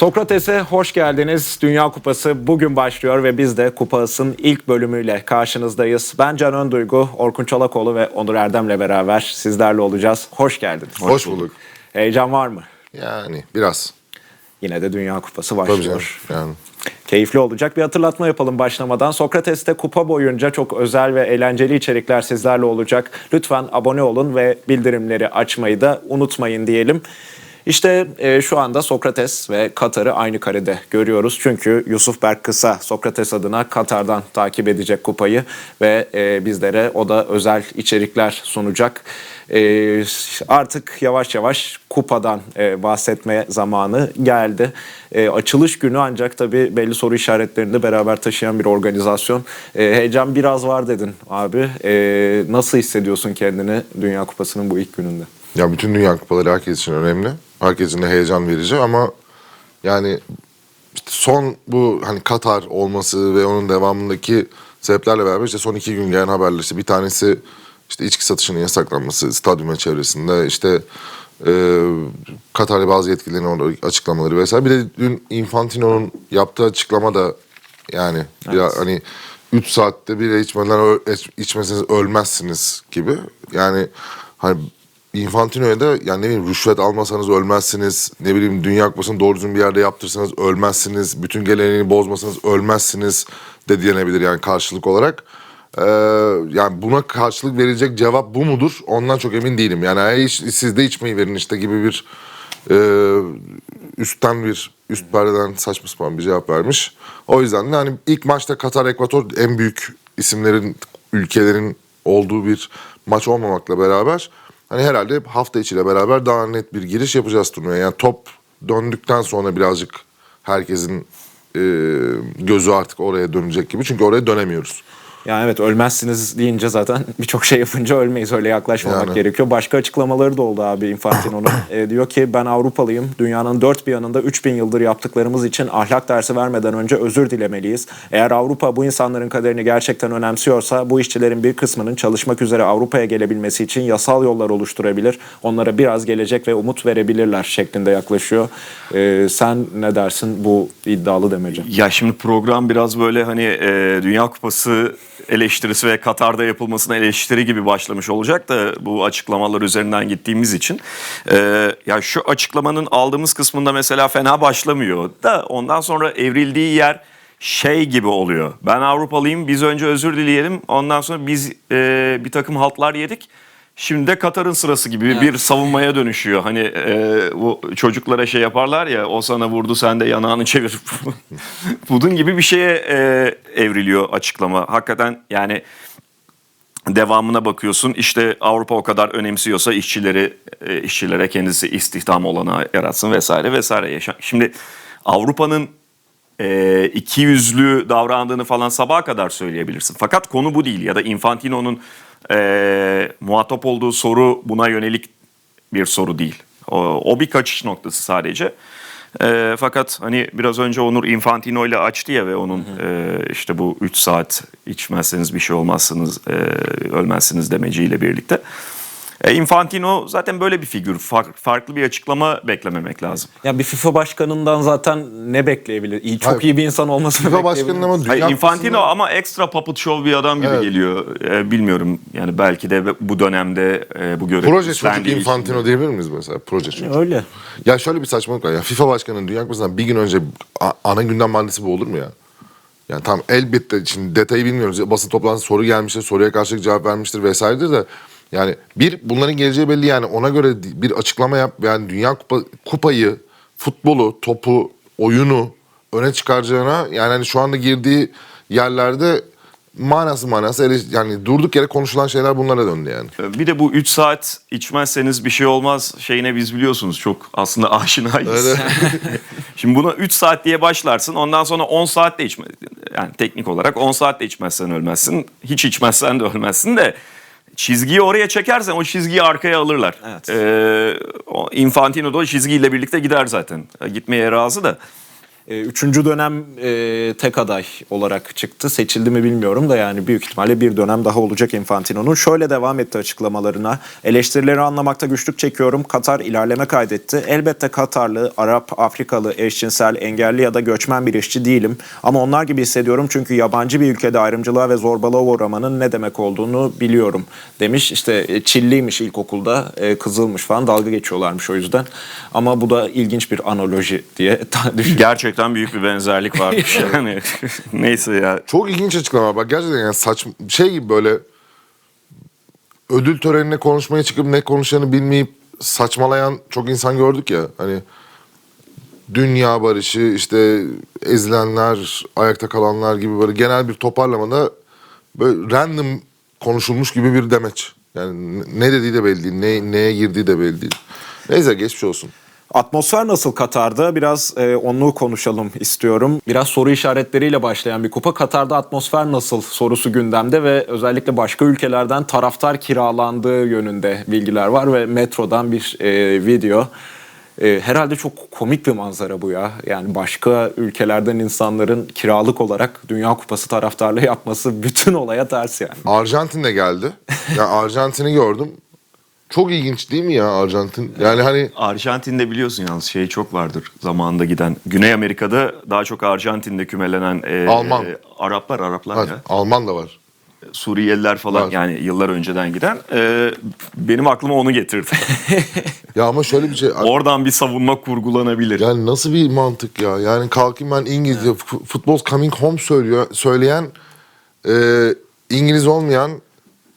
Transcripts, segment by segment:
Sokrates'e hoş geldiniz. Dünya Kupası bugün başlıyor ve biz de Kupas'ın ilk bölümüyle karşınızdayız. Ben Can Önduygu, Orkun Çolakoğlu ve Onur Erdem'le beraber sizlerle olacağız. Hoş geldiniz. Hoş bulduk. Heyecan var mı? Yani biraz. Yine de Dünya Kupası Tabii başlıyor. Yani. Keyifli olacak. Bir hatırlatma yapalım başlamadan. Sokrates'te kupa boyunca çok özel ve eğlenceli içerikler sizlerle olacak. Lütfen abone olun ve bildirimleri açmayı da unutmayın diyelim. İşte e, şu anda Sokrates ve Katar'ı aynı karede görüyoruz. Çünkü Yusuf Berk Kısa Sokrates adına Katar'dan takip edecek kupayı ve e, bizlere o da özel içerikler sunacak. E, artık yavaş yavaş kupadan e, bahsetme zamanı geldi. E, açılış günü ancak tabii belli soru işaretlerini beraber taşıyan bir organizasyon. E, heyecan biraz var dedin abi. E, nasıl hissediyorsun kendini Dünya Kupası'nın bu ilk gününde? Ya bütün dünya kupaları herkes için önemli. Herkes için de heyecan verici ama yani işte son bu hani Katar olması ve onun devamındaki sebeplerle beraber işte son iki gün gelen haberler işte bir tanesi işte içki satışının yasaklanması stadyumun çevresinde işte e, Katar'da bazı yetkililerin açıklamaları vesaire. Bir de dün Infantino'nun yaptığı açıklama da yani biraz hani 3 saatte bile içmeden içmeseniz ölmezsiniz gibi. Yani hani Infantino'ya da yani ne bileyim rüşvet almasanız ölmezsiniz. Ne bileyim Dünya Kupası'nı doğru düzgün bir yerde yaptırsanız ölmezsiniz. Bütün geleneğini bozmasanız ölmezsiniz de diyenebilir yani karşılık olarak. Ee, yani buna karşılık verilecek cevap bu mudur? Ondan çok emin değilim. Yani "Ay, iç- siz de içmeyi verin işte gibi bir e, üstten bir üst perdeden saçma sapan bir cevap vermiş. O yüzden de hani ilk maçta Katar Ekvator en büyük isimlerin ülkelerin olduğu bir maç olmamakla beraber hani herhalde hafta içiyle beraber daha net bir giriş yapacağız turnuvaya. Yani top döndükten sonra birazcık herkesin e, gözü artık oraya dönecek gibi. Çünkü oraya dönemiyoruz. Yani evet ölmezsiniz deyince zaten birçok şey yapınca ölmeyiz. Öyle yaklaşmamak Yani. gerekiyor. Başka açıklamaları da oldu abi Infantino'nun. E, diyor ki ben Avrupalıyım. Dünyanın dört bir yanında 3000 yıldır yaptıklarımız için ahlak dersi vermeden önce özür dilemeliyiz. Eğer Avrupa bu insanların kaderini gerçekten önemsiyorsa bu işçilerin bir kısmının çalışmak üzere Avrupa'ya gelebilmesi için yasal yollar oluşturabilir. Onlara biraz gelecek ve umut verebilirler şeklinde yaklaşıyor. E, sen ne dersin bu iddialı demece? Ya şimdi program biraz böyle hani e, Dünya Kupası eleştirisi ve Katar'da yapılmasına eleştiri gibi başlamış olacak da bu açıklamalar üzerinden gittiğimiz için. E, ya şu açıklamanın aldığımız kısmında mesela fena başlamıyor da ondan sonra evrildiği yer şey gibi oluyor. Ben Avrupalıyım biz önce özür dileyelim ondan sonra biz e, bir takım haltlar yedik. Şimdi de Katar'ın sırası gibi bir savunmaya dönüşüyor. Hani e, bu çocuklara şey yaparlar ya o sana vurdu sen de yanağını çevir. Budun gibi bir şeye e, evriliyor açıklama. Hakikaten yani devamına bakıyorsun. İşte Avrupa o kadar önemsiyorsa işçileri e, işçilere kendisi istihdam olanağı yaratsın vesaire vesaire. Yaşa- Şimdi Avrupa'nın e, iki yüzlü davrandığını falan sabaha kadar söyleyebilirsin. Fakat konu bu değil ya da Infantino'nun e, muhatap olduğu soru buna yönelik bir soru değil. O, o bir kaçış noktası sadece. E, fakat hani biraz önce Onur Infantino ile açtı ya ve onun e, işte bu 3 saat içmezseniz bir şey olmazsınız, e, ölmezsiniz demeciyle birlikte. E, Infantino zaten böyle bir figür. Far- farklı bir açıklama beklememek lazım. Ya bir FIFA başkanından zaten ne bekleyebilir? İyi, çok Hayır. iyi bir insan olmasını FIFA bekleyebilir. başkanının ama Dünya Hayır, Infantino Kupası'nda- ama ekstra puppet show bir adam gibi Evet. geliyor. Ee, bilmiyorum yani belki de bu dönemde e, bu görev Proje çocuk üstlendiği için- Infantino diyebilir miyiz mesela? Proje çocuk. Öyle. Ya şöyle bir saçmalık var. Ya FIFA başkanının Dünya Kupası'ndan bir gün önce a- ana gündem maddesi bu olur mu ya? Yani tamam elbette şimdi detayı bilmiyoruz. Basın toplantısı soru gelmiştir, soruya karşılık cevap vermiştir vesairedir de yani bir bunların geleceği belli yani ona göre bir açıklama yap. Yani Dünya Kupa, kupayı, futbolu, topu, oyunu öne çıkaracağına yani hani şu anda girdiği yerlerde manası manası yani durduk yere konuşulan şeyler bunlara döndü yani. Bir de bu 3 saat içmezseniz bir şey olmaz şeyine biz biliyorsunuz çok aslında aşinayız. Şimdi buna 3 saat diye başlarsın ondan sonra 10 saat de içme yani teknik olarak 10 saat de içmezsen ölmezsin. Hiç içmezsen de ölmezsin de çizgiyi oraya çekersen o çizgiyi arkaya alırlar. Evet. Ee, o Infantino da o çizgiyle birlikte gider zaten. Gitmeye razı da. E, üçüncü dönem e, tek aday olarak çıktı. Seçildi mi bilmiyorum da yani büyük ihtimalle bir dönem daha olacak Infantino'nun. Şöyle devam etti açıklamalarına. Eleştirileri anlamakta güçlük çekiyorum. Katar ilerleme kaydetti. Elbette Katarlı, Arap, Afrikalı, eşcinsel, engelli ya da göçmen bir işçi değilim. Ama onlar gibi hissediyorum çünkü yabancı bir ülkede ayrımcılığa ve zorbalığa uğramanın ne demek olduğunu biliyorum demiş. İşte e, Çilliymiş ilkokulda, e, kızılmış falan dalga geçiyorlarmış o yüzden. Ama bu da ilginç bir analoji diye düşünüyorum. Gerçekten büyük bir benzerlik varmış yani. Neyse ya. Çok ilginç açıklama bak gerçekten yani saçma şey gibi böyle ödül törenine konuşmaya çıkıp ne konuşacağını bilmeyip saçmalayan çok insan gördük ya hani dünya barışı işte ezilenler ayakta kalanlar gibi böyle genel bir toparlamada böyle random konuşulmuş gibi bir demeç. Yani ne dediği de belli değil, ne, neye girdiği de belli değil. Neyse geçmiş olsun. Atmosfer nasıl Katar'da? Biraz e, onu konuşalım istiyorum. Biraz soru işaretleriyle başlayan bir kupa. Katar'da atmosfer nasıl sorusu gündemde ve özellikle başka ülkelerden taraftar kiralandığı yönünde bilgiler var ve Metro'dan bir e, video. E, herhalde çok komik bir manzara bu ya. Yani başka ülkelerden insanların kiralık olarak Dünya Kupası taraftarlığı yapması bütün olaya ters yani. Arjantin de geldi. Ya Arjantin'i gördüm. Çok ilginç değil mi ya Arjantin? Yani hani Arjantin'de biliyorsun yalnız şey çok vardır zamanında giden. Güney Amerika'da daha çok Arjantin'de kümelenen e, Alman. e, Araplar, Araplar hadi, ya. Alman da var. Suriyeliler falan Var. yani yıllar önceden giden. E, benim aklıma onu getirdi. Ya ama şöyle bir şey. Oradan bir savunma kurgulanabilir. Yani nasıl bir mantık ya? Yani kalkayım ben İngilizce f- football coming home söylüyor söyleyen e, İngiliz olmayan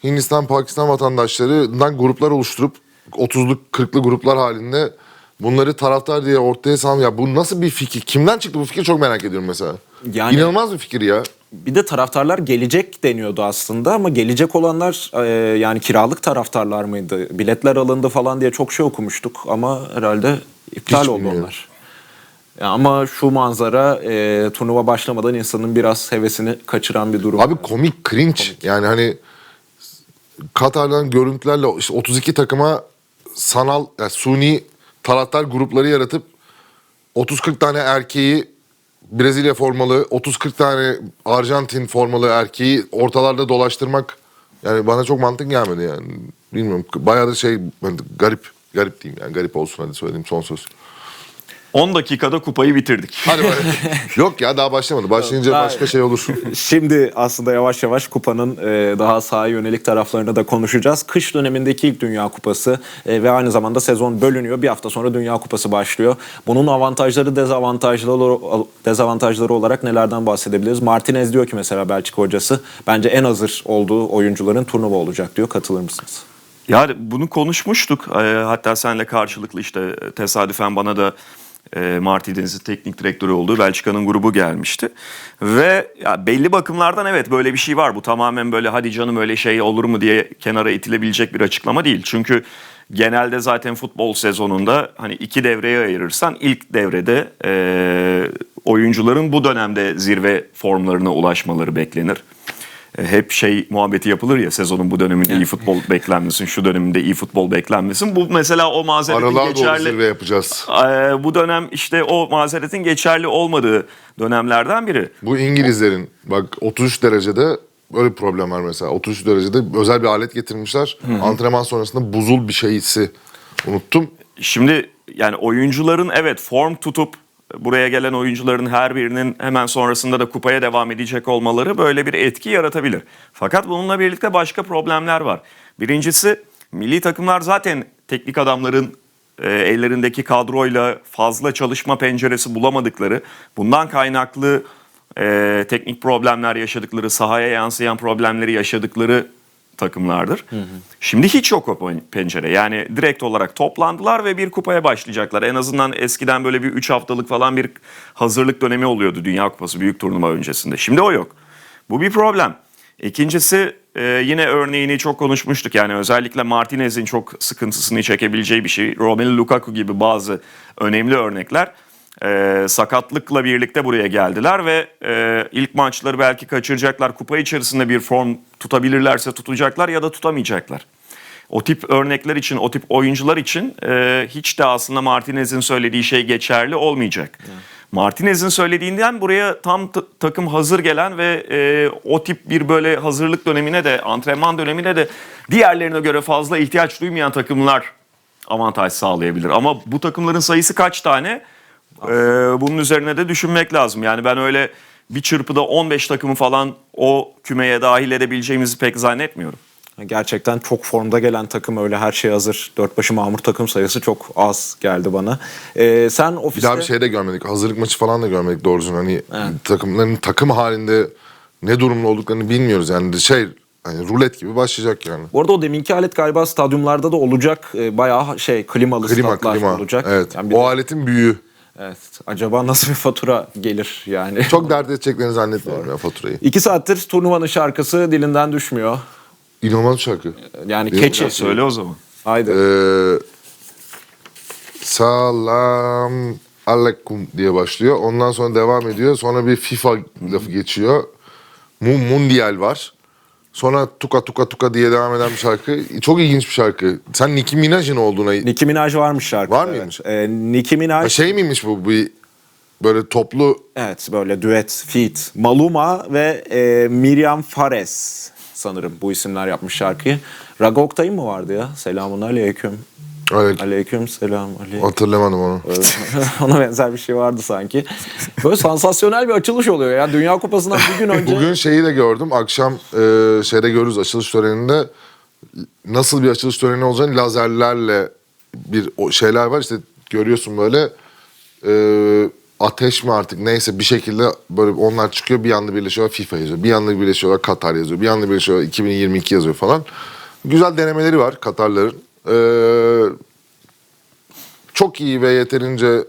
Hindistan Pakistan vatandaşlarından gruplar oluşturup 30'luk 40'lı gruplar halinde bunları taraftar diye ortaya sal ya bu nasıl bir fikir? Kimden çıktı bu fikir çok merak ediyorum mesela. Yani- İnanılmaz bir fikir ya. Bir de taraftarlar gelecek deniyordu aslında ama gelecek olanlar e, yani kiralık taraftarlar mıydı? Biletler alındı falan diye çok şey okumuştuk ama herhalde iptal Hiç oldu bilmiyorum. onlar. Ya ama şu manzara e, turnuva başlamadan insanın biraz hevesini kaçıran bir durum. Abi komik cringe. Yani hani Katar'dan görüntülerle işte 32 takıma sanal yani suni taraftar grupları yaratıp 30-40 tane erkeği Brezilya formalı, 30-40 tane Arjantin formalı erkeği ortalarda dolaştırmak yani bana çok mantık gelmedi yani. Bilmiyorum. Bayağı da şey hani garip. Garip diyeyim yani. Garip olsun hadi söyleyeyim son söz. 10 dakikada kupayı bitirdik. Hadi bari. Yok ya daha başlamadı. Başlayınca Daha- başka şey olur. Şimdi aslında yavaş yavaş kupanın e, daha sahaya yönelik taraflarını da konuşacağız. Kış dönemindeki ilk Dünya Kupası e, ve aynı zamanda sezon bölünüyor. Bir hafta sonra Dünya Kupası başlıyor. Bunun avantajları dezavantajları dezavantajları olarak nelerden bahsedebiliriz? Martinez diyor ki mesela Belçika hocası bence en hazır olduğu oyuncuların turnuva olacak diyor. Katılır mısınız? Yani bunu konuşmuştuk. Ee, hatta senle karşılıklı işte tesadüfen bana da e, Martinez'in teknik direktörü olduğu Belçika'nın grubu gelmişti. Ve ya belli bakımlardan evet böyle bir şey var. Bu tamamen böyle hadi canım öyle şey olur mu diye kenara itilebilecek bir açıklama değil. Çünkü genelde zaten futbol sezonunda hani iki devreye ayırırsan ilk devrede e, oyuncuların bu dönemde zirve formlarına ulaşmaları beklenir. E, hep şey muhabbeti yapılır ya sezonun bu döneminde iyi futbol beklenmesin, şu döneminde iyi futbol beklenmesin. Bu mesela o mazeretin Aralığa doğru geçerli. zirve yapacağız. E, bu dönem işte o mazeretin geçerli olmadığı dönemlerden biri. Bu İngilizlerin bak 33 derecede öyle bir problem var mesela. 33 derecede özel bir alet getirmişler. Antrenman sonrasında buzul bir şeysi unuttum. Şimdi yani oyuncuların evet form tutup buraya gelen oyuncuların her birinin hemen sonrasında da kupaya devam edecek olmaları böyle bir etki yaratabilir. Fakat bununla birlikte başka problemler var. Birincisi milli takımlar zaten teknik adamların e, ellerindeki kadroyla fazla çalışma penceresi bulamadıkları, bundan kaynaklı e, teknik problemler yaşadıkları, sahaya yansıyan problemleri yaşadıkları takımlardır. Şimdi hiç yok o pen- pencere. Yani direkt olarak toplandılar ve bir kupaya başlayacaklar. En azından eskiden böyle bir 3 haftalık falan bir hazırlık dönemi oluyordu Dünya Kupası büyük turnuva öncesinde. Şimdi o yok. Bu bir problem. İkincisi e, yine örneğini çok konuşmuştuk. Yani özellikle Martinez'in çok sıkıntısını çekebileceği bir şey. Romelu Lukaku gibi bazı önemli örnekler e, sakatlıkla birlikte buraya geldiler ve e, ilk maçları belki kaçıracaklar. Kupa içerisinde bir form tutabilirlerse tutacaklar ya da tutamayacaklar. O tip örnekler için, o tip oyuncular için e, hiç de aslında Martinez'in söylediği şey geçerli olmayacak. Martinez'in söylediğinden buraya tam takım hazır gelen ve e, o tip bir böyle hazırlık dönemine de antrenman dönemine de diğerlerine göre fazla ihtiyaç duymayan takımlar avantaj sağlayabilir. Ama bu takımların sayısı kaç tane? E, bunun üzerine de düşünmek lazım. Yani ben öyle bir çırpıda 15 takımı falan o kümeye dahil edebileceğimizi pek zannetmiyorum. Gerçekten çok formda gelen takım öyle her şey hazır. Dört başı mamur takım sayısı çok az geldi bana. Ee, sen Bir ofiste... daha bir şey de görmedik. Hazırlık maçı falan da görmedik doğru düzgün. Hani takımların takım halinde ne durumda olduklarını bilmiyoruz. Yani şey hani rulet gibi başlayacak yani. Bu arada o deminki alet galiba stadyumlarda da olacak. Ee, bayağı şey klimalı Klima statlar klima. olacak. Evet. Yani bir o de- aletin büyüğü. Evet. Acaba nasıl bir fatura gelir yani? Çok dert edeceklerini zannetmiyorum ya faturayı. İki saattir turnuvanın şarkısı dilinden düşmüyor. İnanılmaz şarkı. Yani Değil keçi. Ya söyle o zaman. Haydi. Ee, salam aleyküm diye başlıyor. Ondan sonra devam ediyor. Sonra bir FIFA lafı geçiyor. Mu Mundial var. Sonra tuka tuka tuka diye devam eden bir şarkı. Çok ilginç bir şarkı. Sen Nicki Minaj'ın olduğuna... Nicki Minaj varmış şarkıda. Var evet. mıymış? Ee, Nicki Minaj... Ha, şey miymiş bu? Bir böyle toplu... Evet böyle düet, feat. Maluma ve e, Miriam Fares sanırım bu isimler yapmış şarkıyı. Raga Oktay'ın mı vardı ya? Selamun aleyküm. Evet, Aleyküm selam. Aleyküm. hatırlamadım onu. Ona benzer bir şey vardı sanki. Böyle sansasyonel bir açılış oluyor ya. Dünya Kupası'ndan bir gün önce. Bugün şeyi de gördüm. Akşam e, şeyde görürüz açılış töreninde nasıl bir açılış töreni olacağını lazerlerle bir o şeyler var. İşte görüyorsun böyle e, ateş mi artık neyse bir şekilde böyle onlar çıkıyor bir anda birleşiyorlar FIFA yazıyor. Bir anda birleşiyorlar Katar yazıyor. Bir anda birleşiyorlar 2022 yazıyor falan. Güzel denemeleri var Katarların. E, çok iyi ve yeterince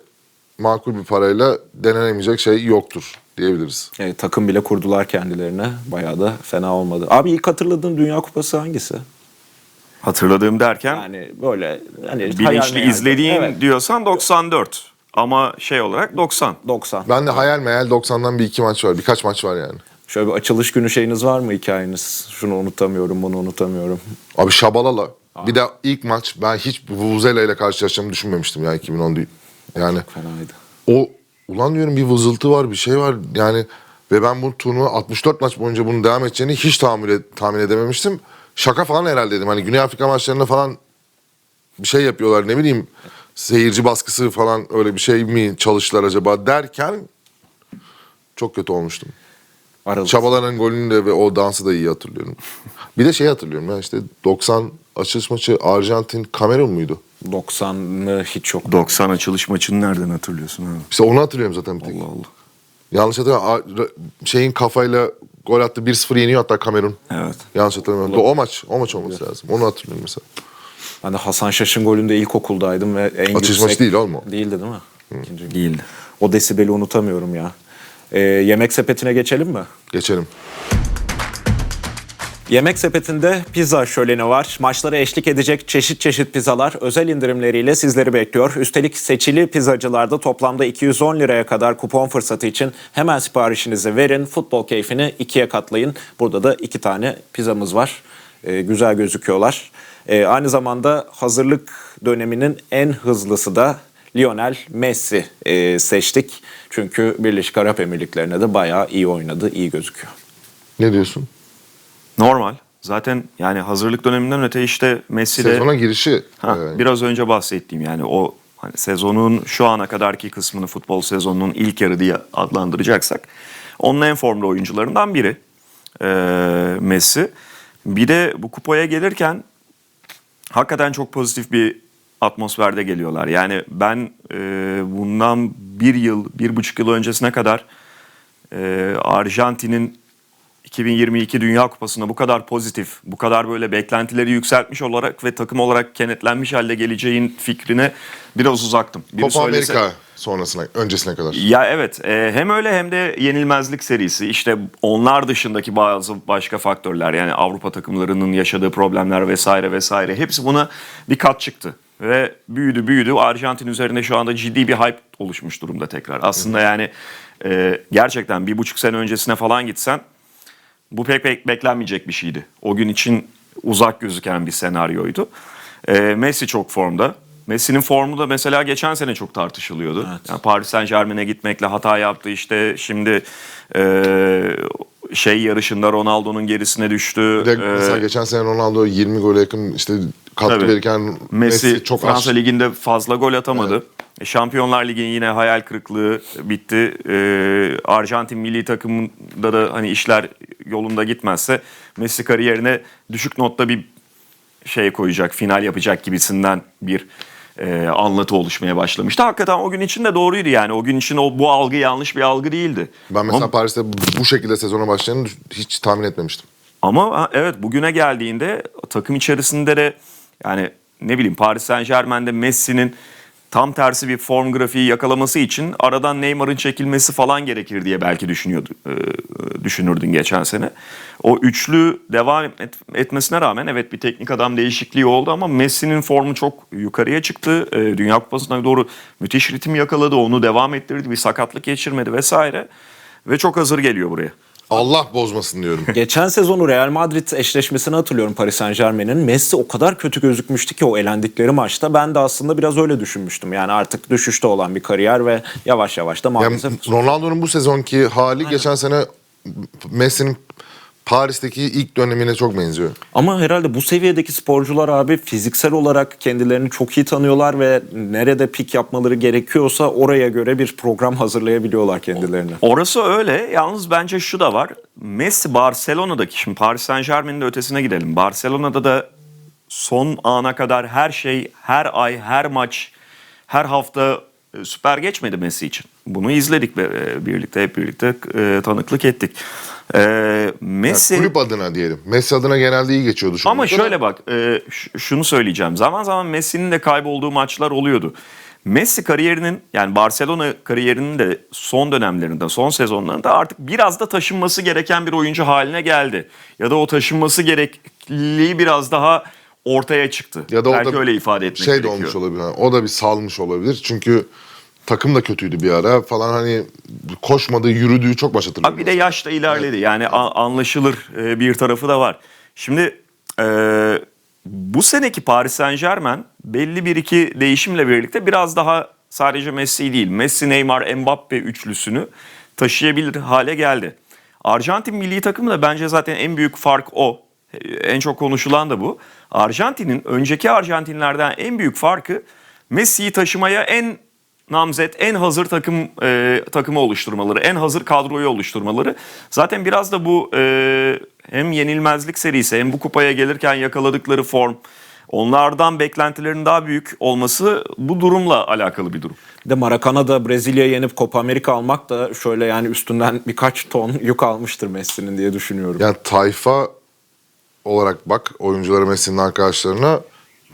makul bir parayla denenemeyecek şey yoktur diyebiliriz. E, takım bile kurdular kendilerine. Bayağı da fena olmadı. Abi ilk hatırladığın Dünya Kupası hangisi? Hatırladığım derken Yani böyle hani hayal bilinçli meyal. izlediğin Evet, diyorsan 94. Ama şey olarak 90. 90. Ben de hayal meyal 90'dan bir iki maç var. Birkaç maç var yani. Şöyle bir açılış günü şeyiniz var mı hikayeniz? Şunu unutamıyorum, bunu unutamıyorum. Abi Şabalala. Bir de ilk maç ben hiç Vuvuzela ile karşılaşacağımı düşünmemiştim ya 2010 değil. Yani Fenaydı. o ulan diyorum bir vızıltı var bir şey var yani ve ben bu turnuva 64 maç boyunca bunun devam edeceğini hiç tahmin, ed- tahmin edememiştim. Şaka falan herhalde dedim. Hani Güney Afrika maçlarında falan bir şey yapıyorlar ne bileyim seyirci baskısı falan öyle bir şey mi çalıştılar acaba derken çok kötü olmuştum. Aralık. Çabaların golünü de ve o dansı da iyi hatırlıyorum. Bir de şey hatırlıyorum ya işte 90 açılış maçı Arjantin Kamerun muydu? 90'lı hiç yok. 90 açılış maçını nereden hatırlıyorsun abi? İşte onu hatırlıyorum zaten bir tek. Allah Allah. Yanlış hatırlamıyorum. Şeyin kafayla gol attı 1-0 yeniyor hatta Kamerun. Evet. Yanlış hatırlamıyorum. O maç. O maç olması lazım. Onu hatırlıyorum mesela. Ben de Hasan Şaş'ın golünde ilkokuldaydım ve en Açılış yüksek... maçı değil oğlum o. Değildi değil mi? İkinci. Değildi. O desibeli unutamıyorum ya. Ee, yemek sepetine geçelim mi? Geçelim. Yemek sepetinde pizza şöleni var. Maçlara eşlik edecek çeşit çeşit pizzalar özel indirimleriyle sizleri bekliyor. Üstelik seçili pizzacılarda toplamda 210 liraya kadar kupon fırsatı için hemen siparişinizi verin. Futbol keyfini ikiye katlayın. Burada da iki tane pizzamız var. Ee, güzel gözüküyorlar. Ee, aynı zamanda hazırlık döneminin en hızlısı da Lionel Messi e, seçtik. Çünkü Birleşik Arap Emirlikleri'ne de bayağı iyi oynadı, iyi gözüküyor. Ne diyorsun? Normal. Zaten yani hazırlık döneminden öte işte Messi de Sezona girişi. Ha, e, biraz önce bahsettiğim yani o hani sezonun şu ana kadarki kısmını futbol sezonunun ilk yarı diye adlandıracaksak onun en formda oyuncularından biri ee, Messi. Bir de bu kupaya gelirken hakikaten çok pozitif bir atmosferde geliyorlar. Yani ben e, bundan bir yıl, bir buçuk yıl öncesine kadar e, Arjantin'in 2022 Dünya Kupası'na bu kadar pozitif, bu kadar böyle beklentileri yükseltmiş olarak ve takım olarak kenetlenmiş halde geleceğin fikrine biraz uzaktım. Biri Copa söylese- Amerika sonrasına, öncesine kadar. ya evet e, hem öyle hem de yenilmezlik serisi işte onlar dışındaki bazı başka faktörler yani Avrupa takımlarının yaşadığı problemler vesaire vesaire hepsi buna bir kat çıktı. Ve büyüdü büyüdü Arjantin üzerinde şu anda ciddi bir hype oluşmuş durumda tekrar. Aslında yani e, gerçekten bir buçuk sene öncesine falan gitsen bu pek, pek beklenmeyecek bir şeydi. O gün için uzak gözüken bir senaryoydu. E, Messi çok formda. Messi'nin formu da mesela geçen sene çok tartışılıyordu. Yani Paris Saint Germain'e gitmekle hata yaptı işte şimdi e, şey yarışında Ronaldo'nun gerisine düştü. Bir de E, mesela geçen sene Ronaldo 20 gole yakın işte katkı Tabii. verirken Messi, Messi, çok Fransa az. Ligi'nde fazla gol atamadı. E, Şampiyonlar Ligi'nin yine hayal kırıklığı bitti. E, Arjantin milli takımında da hani işler yolunda gitmezse Messi kariyerine düşük notta bir şey koyacak, final yapacak gibisinden bir e, anlatı oluşmaya başlamıştı. Hakikaten o gün için de doğruydu yani. O gün için o bu algı yanlış bir algı değildi. Ben mesela Ama- Paris'te bu şekilde sezona başlayanı hiç tahmin etmemiştim. Ama ha, evet bugüne geldiğinde takım içerisinde de yani ne bileyim Paris Saint Germain'de Messi'nin tam tersi bir form grafiği yakalaması için aradan Neymar'ın çekilmesi falan gerekir diye belki düşünüyordu, e, düşünürdün geçen sene. O üçlü devam et- etmesine rağmen evet bir teknik adam değişikliği oldu ama Messi'nin formu çok yukarıya çıktı. E, Dünya Kupası'na doğru müthiş ritim yakaladı, onu devam ettirdi, bir sakatlık geçirmedi vesaire. Ve çok hazır geliyor buraya. Allah bozmasın diyorum. Geçen sezonu Real Madrid eşleşmesini hatırlıyorum Paris Saint Germain'in. Messi o kadar kötü gözükmüştü ki o elendikleri maçta. Ben de aslında biraz öyle düşünmüştüm. Yani artık düşüşte olan bir kariyer ve yavaş yavaş da Yani maalesef... Ronaldo'nun bu sezonki hali geçen sene Messi'nin Paris'teki ilk dönemine çok benziyor. Ama herhalde bu seviyedeki sporcular abi fiziksel olarak kendilerini çok iyi tanıyorlar ve nerede pik yapmaları gerekiyorsa oraya göre bir program hazırlayabiliyorlar kendilerine. Orası öyle. Yalnız bence şu da var. Messi Barcelona'daki şimdi Paris Saint Germain'in de ötesine gidelim. Barcelona'da da son ana kadar her şey, her ay, her maç, her hafta e, süper geçmedi Messi için. Bunu izledik e, birlikte, hep birlikte e, tanıklık ettik. E, Yani Messi... kulüp adına diyelim. Messi adına genelde iyi geçiyordu şu Ama şöyle bak, e, şunu söyleyeceğim. Zaman zaman Messi'nin de kaybolduğu maçlar oluyordu. Messi kariyerinin yani Barcelona kariyerinin de son dönemlerinde, son sezonlarında artık biraz da taşınması gereken bir oyuncu haline geldi. Ya da o taşınması gerekliliği biraz daha ortaya çıktı. Ya da Belki öyle ifade etmek şey de gerekiyor. olmuş olabilir. Yani O da bir salmış olabilir. Çünkü takım da kötüydü bir ara falan hani koşmadığı, yürüdüğü çok maç hatırlıyorum. Abi bir de yaş da ilerledi. Yani a- anlaşılır e, bir tarafı da var. Şimdi e, bu seneki Paris Saint Germain belli bir iki değişimle birlikte biraz daha sadece Messi değil. Messi, Neymar, Mbappe üçlüsünü taşıyabilir hale geldi. Arjantin milli takımı da bence zaten en büyük fark o. E, En çok konuşulan da bu. Arjantin'in önceki Arjantinlerden en büyük farkı Messi'yi taşımaya en namzet, en hazır takım e, takımı oluşturmaları, en hazır kadroyu oluşturmaları. Zaten biraz da bu e, hem yenilmezlik serisi hem bu kupaya gelirken yakaladıkları form, onlardan beklentilerin daha büyük olması bu durumla alakalı bir durum. Bir de Maracana'da Brezilya'yı yenip Copa Amerika almak da şöyle yani üstünden birkaç ton yük almıştır Messi'nin diye düşünüyorum. Yani tayfa olarak bak oyuncuları Messi'nin arkadaşlarına,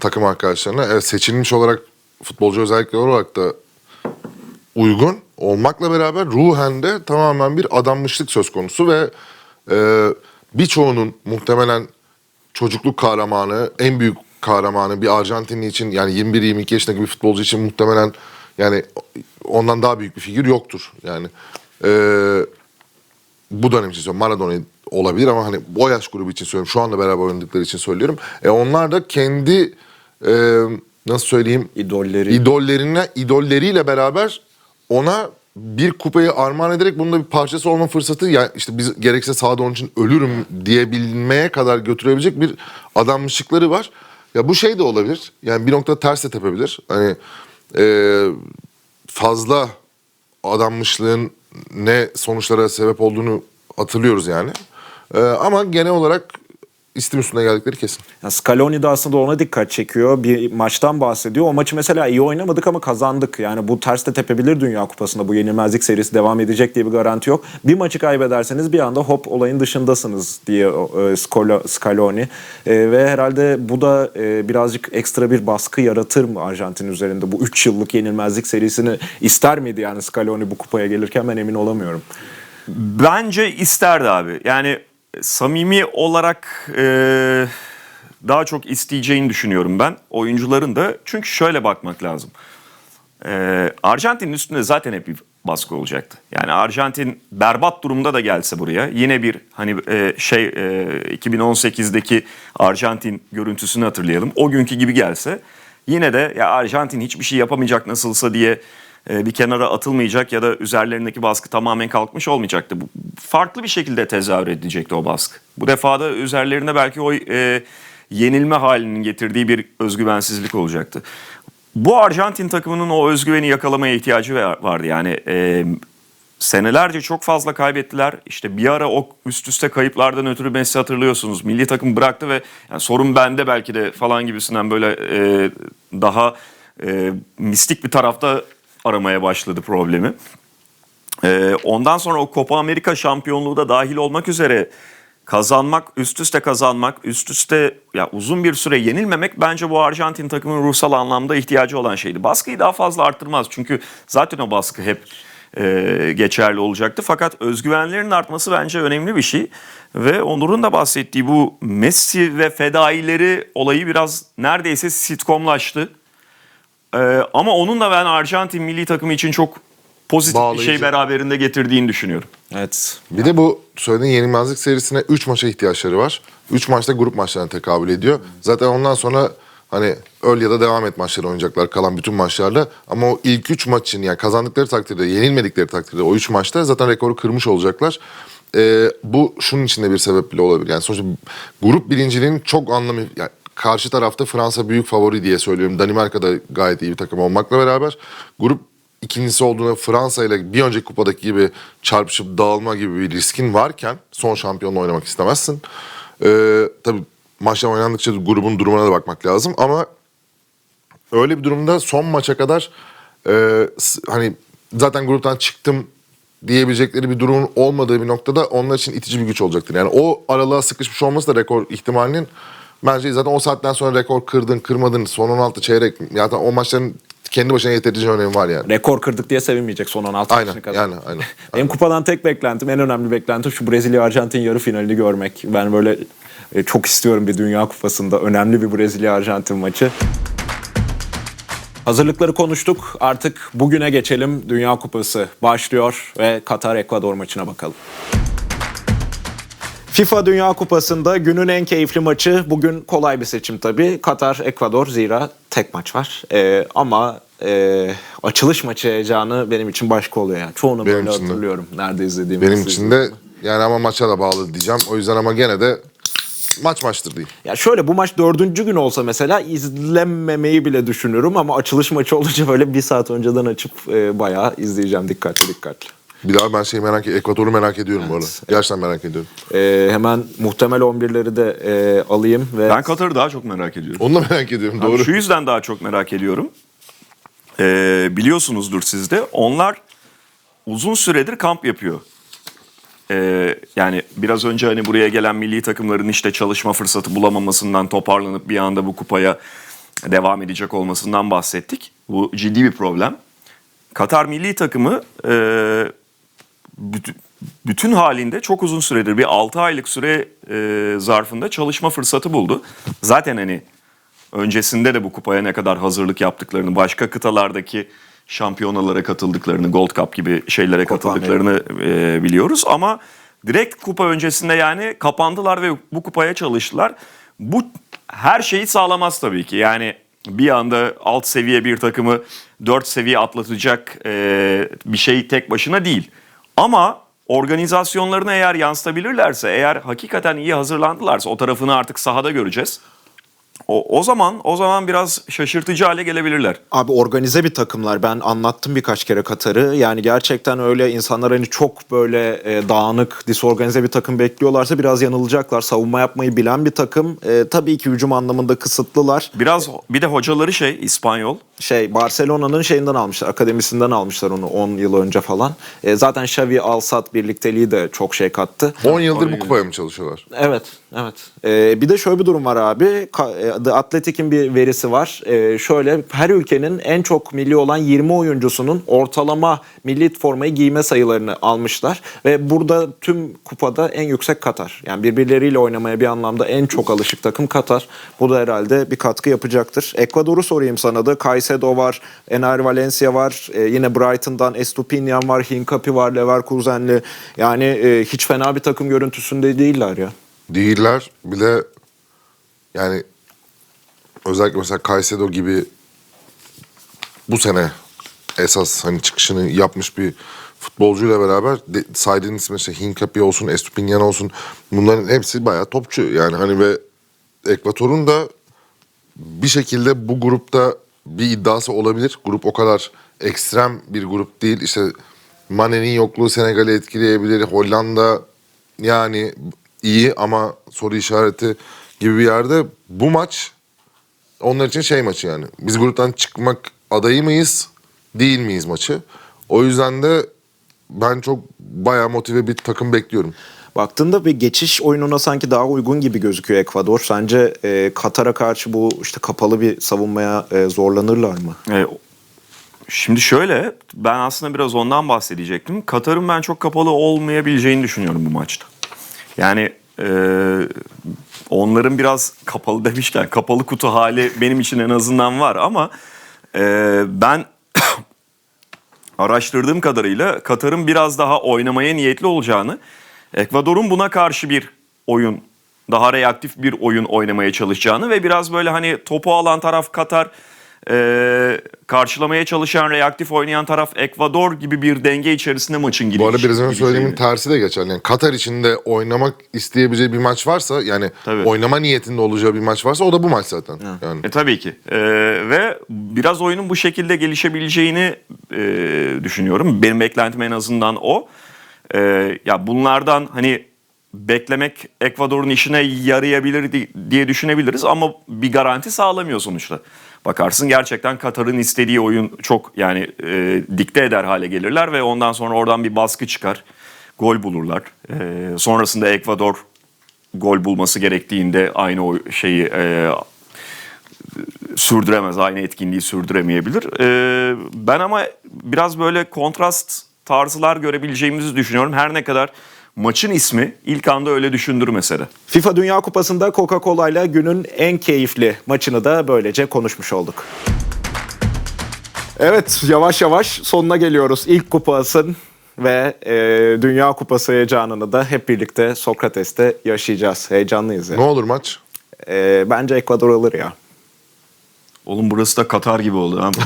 takım arkadaşlarına evet, seçilmiş olarak futbolcu özellikleri olarak da uygun olmakla beraber ruhen de tamamen bir adanmışlık söz konusu ve e, birçoğunun muhtemelen çocukluk kahramanı, en büyük kahramanı bir Arjantinli için yani 21-22 yaşındaki bir futbolcu için muhtemelen yani ondan daha büyük bir figür yoktur. Yani e, bu dönem için söylüyorum. Maradona olabilir ama hani o yaş grubu için söylüyorum. Şu anda beraber oynadıkları için söylüyorum. E onlar da kendi e, nasıl söyleyeyim İdolleri. idollerine idolleriyle beraber ona bir kupayı armağan ederek bunun da bir parçası olma fırsatı ya işte biz gerekse sahada onun için ölürüm diyebilmeye kadar götürebilecek bir adanmışlıkları var. Ya bu şey de olabilir. Yani bir noktada ters de tepebilir. Hani e, fazla adanmışlığın ne sonuçlara sebep olduğunu hatırlıyoruz yani. E, ama genel olarak istim üstüne geldikleri kesin. Yani Scaloni de aslında ona dikkat çekiyor. Bir maçtan bahsediyor. O maçı mesela iyi oynamadık ama kazandık. Yani bu ters de tepebilir Dünya Kupası'nda. Bu yenilmezlik serisi devam edecek diye bir garanti yok. Bir maçı kaybederseniz bir anda hop olayın dışındasınız diye e, Scaloni. E, ve herhalde bu da e, birazcık ekstra bir baskı yaratır mı Arjantin üzerinde? Bu 3 yıllık yenilmezlik serisini ister miydi yani Scaloni bu kupaya gelirken ben emin olamıyorum. Bence isterdi abi. Yani samimi olarak e, daha çok isteyeceğini düşünüyorum ben oyuncuların da. Çünkü şöyle bakmak lazım. E, Arjantin'in üstünde zaten hep bir baskı olacaktı. Yani Arjantin berbat durumda da gelse buraya yine bir hani e, şey e, 2018'deki Arjantin görüntüsünü hatırlayalım. O günkü gibi gelse yine de ya Arjantin hiçbir şey yapamayacak nasılsa diye bir kenara atılmayacak ya da üzerlerindeki baskı tamamen kalkmış olmayacaktı. Bu, farklı bir şekilde tezahür edecekti o baskı. Bu defa da üzerlerine belki o e, yenilme halinin getirdiği bir özgüvensizlik olacaktı. Bu Arjantin takımının o özgüveni yakalamaya ihtiyacı var- vardı. Yani e, senelerce çok fazla kaybettiler. İşte bir ara o üst üste kayıplardan ötürü Messi hatırlıyorsunuz. Milli takım bıraktı ve yani sorun bende belki de falan gibisinden böyle e, daha e, mistik bir tarafta aramaya başladı problemi. E, ondan sonra o Copa Amerika şampiyonluğu da dahil olmak üzere kazanmak, üst üste kazanmak, üst üste ya uzun bir süre yenilmemek bence bu Arjantin takımının ruhsal anlamda ihtiyacı olan şeydi. Baskıyı daha fazla arttırmaz çünkü zaten o baskı hep e, geçerli olacaktı. Fakat özgüvenlerinin artması bence önemli bir şey. Ve Onur'un da bahsettiği bu Messi ve fedaileri olayı biraz neredeyse sitcomlaştı. E, ama onun da ben Arjantin milli takımı için çok pozitif bir Bağlayıcı. şey beraberinde getirdiğini düşünüyorum. Evet. Bir de bu söylediğin yenilmezlik serisine 3 maça ihtiyaçları var. 3 maçta grup maçlarına tekabül ediyor. Zaten ondan sonra hani öl ya da devam et maçları oynayacaklar kalan bütün maçlarda. Ama o ilk 3 maçın yani kazandıkları takdirde, yenilmedikleri takdirde o 3 maçta zaten rekoru kırmış olacaklar. Ee, bu şunun içinde bir sebep bile olabilir. Yani sonuçta grup birinciliğinin çok anlamı... Yani karşı tarafta Fransa büyük favori diye söylüyorum. Danimarka da gayet iyi bir takım olmakla beraber grup ikincisi olduğunda Fransa ile bir önceki kupadaki gibi çarpışıp dağılma gibi bir riskin varken son şampiyonla oynamak istemezsin. Ee, tabii maçlar oynandıkça grubun durumuna da bakmak lazım ama öyle bir durumda son maça kadar e, hani zaten gruptan çıktım diyebilecekleri bir durumun olmadığı bir noktada onlar için itici bir güç olacaktır. Yani o aralığa sıkışmış olması da rekor ihtimalinin bence zaten o saatten sonra rekor kırdın kırmadın son 16 çeyrek zaten o maçların kendi başına yeterince önemi var yani. Rekor kırdık diye sevinmeyecek son 16 Aynen maçını kadar. yani aynen. Benim kupadan tek beklentim, en önemli beklentim şu Brezilya-Arjantin yarı finalini görmek. Ben böyle e, çok istiyorum bir Dünya Kupası'nda önemli bir Brezilya-Arjantin maçı. Hazırlıkları konuştuk. Artık bugüne geçelim. Dünya Kupası başlıyor ve Katar-Ekvador maçına bakalım. FIFA Dünya Kupası'nda günün en keyifli maçı bugün kolay bir seçim tabii. Katar-Ekvador zira tek maç var. Ee, ama e, açılış maçı heyecanı benim için başka oluyor yani. Çoğunu Benim böyle için de. hatırlıyorum. Nerede izlediğimi. Benim için de yani ama maça da bağlı diyeceğim. O yüzden ama gene de maç maçtır diyeyim. Ya şöyle bu maç dördüncü gün olsa mesela izlememeyi bile düşünürüm ama açılış maçı olunca böyle bir saat önceden açıp e, bayağı izleyeceğim dikkatli dikkatli. Bir daha ben şeyi merak Ekvador'u merak ediyorum bu arada. Gerçekten merak ediyorum. E, hemen muhtemel 11'leri de e, alayım ve Ben Katar'ı daha çok merak ediyorum. Onu da merak ediyorum doğru. Şu yüzden daha çok merak ediyorum. Ee, biliyorsunuzdur siz de. Onlar uzun süredir kamp yapıyor. Ee, yani biraz önce hani buraya gelen milli takımların işte çalışma fırsatı bulamamasından toparlanıp bir anda bu kupaya devam edecek olmasından bahsettik. Bu ciddi bir problem. Katar milli takımı e, bütün, bütün halinde çok uzun süredir bir 6 aylık süre e, zarfında çalışma fırsatı buldu. Zaten hani öncesinde de bu kupaya ne kadar hazırlık yaptıklarını, başka kıtalardaki şampiyonalara katıldıklarını, Gold Cup gibi şeylere Copa katıldıklarını e, biliyoruz. Ama direkt kupa öncesinde yani kapandılar ve bu kupaya çalıştılar. Bu her şeyi sağlamaz tabii ki. Yani bir anda alt seviye bir takımı 4 seviye atlatacak e, bir şey tek başına değil. Ama organizasyonlarını eğer yansıtabilirlerse, eğer hakikaten iyi hazırlandılarsa o tarafını artık sahada göreceğiz. O, o zaman o zaman biraz şaşırtıcı hale gelebilirler. Abi organize bir takımlar. Ben anlattım birkaç kere Katar'ı. Yani gerçekten öyle insanlar hani çok böyle e, dağınık, disorganize bir takım bekliyorlarsa biraz yanılacaklar. Savunma yapmayı bilen bir takım. E, tabii ki hücum anlamında kısıtlılar. Biraz bir de hocaları şey İspanyol. Şey Barcelona'nın şeyinden almışlar, akademisinden almışlar onu 10 yıl önce falan. E, zaten Xavi Alsat birlikteliği de çok şey kattı. 10 yıldır bu kupaya mı çalışıyorlar? Evet, evet. Ee, bir de şöyle bir durum var abi. Ka- e, The Athletic'in bir verisi var. Ee, şöyle her ülkenin en çok milli olan 20 oyuncusunun ortalama milli formayı giyme sayılarını almışlar. Ve burada tüm kupada en yüksek Katar. Yani birbirleriyle oynamaya bir anlamda en çok alışık takım Katar. Bu da herhalde bir katkı yapacaktır. Ekvador'u sorayım sana da. Caicedo var, Ener Valencia var. Ee, yine Brighton'dan Estupinian var, Hincapi var, Leverkusenli. Yani e, hiç fena bir takım görüntüsünde değiller ya. Değiller. Bir de yani özellikle mesela Caicedo gibi bu sene esas hani çıkışını yapmış bir futbolcuyla beraber de, saydığın ismi işte Hincapié olsun, Estupinian olsun bunların hepsi bayağı topçu. Yani hani ve Ekvator'un da bir şekilde bu grupta bir iddiası olabilir. Grup o kadar ekstrem bir grup değil. İşte Mane'nin yokluğu Senegal'i etkileyebilir. Hollanda yani iyi ama soru işareti gibi bir yerde bu maç onlar için şey maçı yani. Biz gruptan çıkmak adayı mıyız, değil miyiz maçı. O yüzden de ben çok bayağı motive bir takım bekliyorum. Baktığında bir geçiş oyununa sanki daha uygun gibi gözüküyor Ekvador. Sence e, Katar'a karşı bu işte kapalı bir savunmaya e, zorlanırlar mı? E, Şimdi şöyle, ben aslında biraz ondan bahsedecektim. Katar'ın ben çok kapalı olmayabileceğini düşünüyorum bu maçta. Yani e, onların biraz kapalı demişken kapalı kutu hali benim için en azından var ama e, ben araştırdığım kadarıyla Katar'ın biraz daha oynamaya niyetli olacağını, Ekvador'un buna karşı bir oyun, daha reaktif bir oyun oynamaya çalışacağını ve biraz böyle hani topu alan taraf Katar, e, karşılamaya çalışan, reaktif oynayan taraf Ekvador gibi bir denge içerisinde maçın Bu arada biraz önce söylediğimin tersi de geçerli. Yani Katar içinde oynamak isteyebileceği bir maç varsa yani Tabii. oynama niyetinde olacağı bir maç varsa o da bu maç zaten. Yani E tabii ki. E, ve biraz oyunun bu şekilde gelişebileceğini e, düşünüyorum. Benim beklentim en azından o. E, ya bunlardan hani beklemek Ekvador'un işine yarayabilir di- diye düşünebiliriz ama bir garanti sağlamıyor sonuçta. Bakarsın gerçekten Katar'ın istediği oyun çok yani e, dikte eder hale gelirler ve ondan sonra oradan bir baskı çıkar. Gol bulurlar. E, sonrasında Ekvador gol bulması gerektiğinde aynı o şeyi e, sürdüremez, aynı etkinliği sürdüremeyebilir. Ee, ben ama biraz böyle kontrast tarzılar görebileceğimizi düşünüyorum. Her ne kadar maçın ismi ilk anda öyle düşündürmese de. FIFA Dünya Kupası'nda Coca-Cola ile günün en keyifli maçını da böylece konuşmuş olduk. Evet yavaş yavaş sonuna geliyoruz. İlk kupasın ve e, Dünya Kupası heyecanını da hep birlikte Sokrates'te yaşayacağız. Heyecanlıyız ya. ne olur maç? E, bence Ekvador alır ya. Oğlum burası da Katar gibi oldu. ha.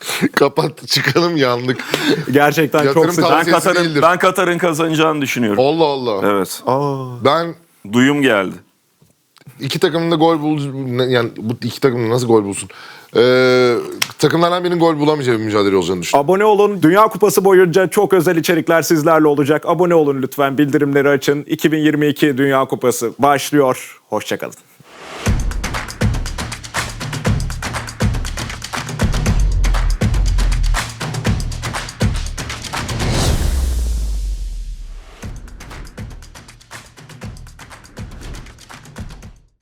Kapat çıkalım yandık. Gerçekten çok sıcak. ben tavsiyesi Katar'ın değildir. ben Katar'ın kazanacağını düşünüyorum. Allah Allah. Evet. Aa, Ben Duyum geldi. iki takımın da gol bul yani bu iki takım da nasıl gol bulsun? Ee, takımlardan birinin gol bulamayacağı bir mücadele olacağını düşünüyorum. Abone olun. Dünya Kupası boyunca çok özel içerikler sizlerle olacak. Abone olun lütfen. Bildirimleri açın. 2022 Dünya Kupası başlıyor. Hoşçakalın.